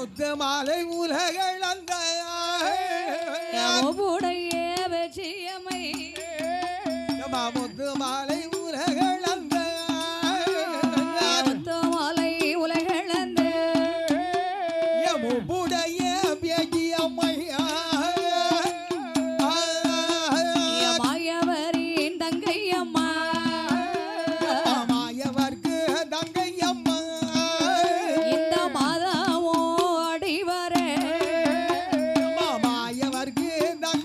முத்து மாலை உலகள் அந்த உடைய வெற்றியமை முத்து மாலை உலகள் அந்த முத்தமாலை உலகளந்த எமுடைய பேஜியம்மையா மாயவரின் தங்கையம்மா.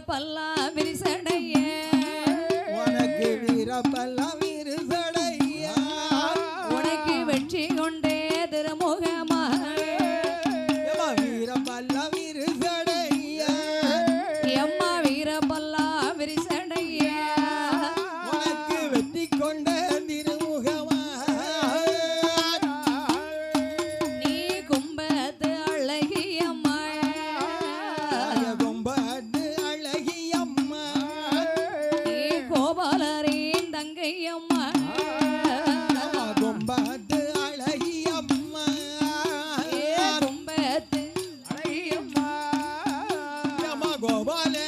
வீரப்பல்லா விரிசடைய உனக்கு வீரப்பல்லா விரிசடைய. உனக்கு வெற்றி கொண்டே திருமுகமா வீரப்பல்லா விரிசடைய. எம்மா vale.